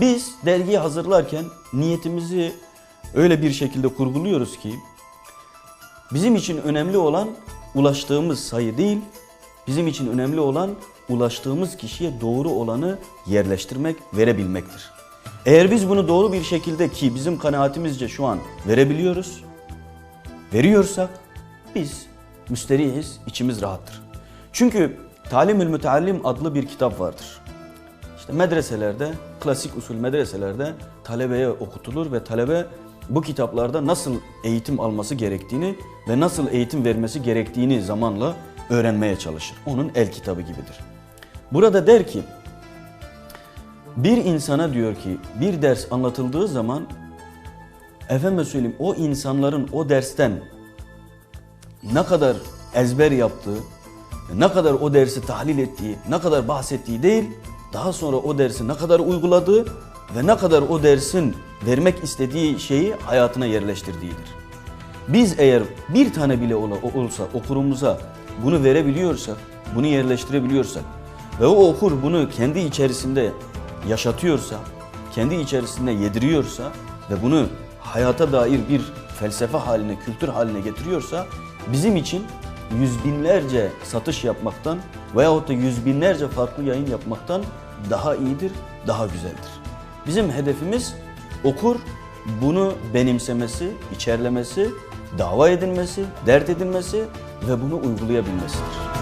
Biz dergiyi hazırlarken niyetimizi öyle bir şekilde kurguluyoruz ki bizim için önemli olan ulaştığımız sayı değil, bizim için önemli olan ulaştığımız kişiye doğru olanı yerleştirmek, verebilmektir. Eğer biz bunu doğru bir şekilde ki bizim kanaatimizce şu an verebiliyoruz, veriyorsak biz müsterihiz, içimiz rahattır. Çünkü Talimül Müteallim adlı bir kitap vardır. Medreselerde, klasik usul medreselerde talebeye okutulur ve talebe bu kitaplarda nasıl eğitim alması gerektiğini ve nasıl eğitim vermesi gerektiğini zamanla öğrenmeye çalışır. Onun el kitabı gibidir. Burada der ki, bir insana diyor ki bir ders anlatıldığı zaman efendim söyleyeyim o insanların o dersten ne kadar ezber yaptığı, ne kadar o dersi tahlil ettiği, ne kadar bahsettiği değil, daha sonra o dersi ne kadar uyguladığı ve ne kadar o dersin vermek istediği şeyi hayatına yerleştirdiğidir. Biz eğer bir tane bile olsa okurumuza bunu verebiliyorsak, bunu yerleştirebiliyorsak ve o okur bunu kendi içerisinde yaşatıyorsa, kendi içerisinde yediriyorsa ve bunu hayata dair bir felsefe haline, kültür haline getiriyorsa bizim için yüz binlerce satış yapmaktan veyahut da yüz binlerce farklı yayın yapmaktan daha iyidir, daha güzeldir. Bizim hedefimiz okur bunu benimsemesi, içerlemesi, dava edilmesi, dert edilmesi ve bunu uygulayabilmesidir.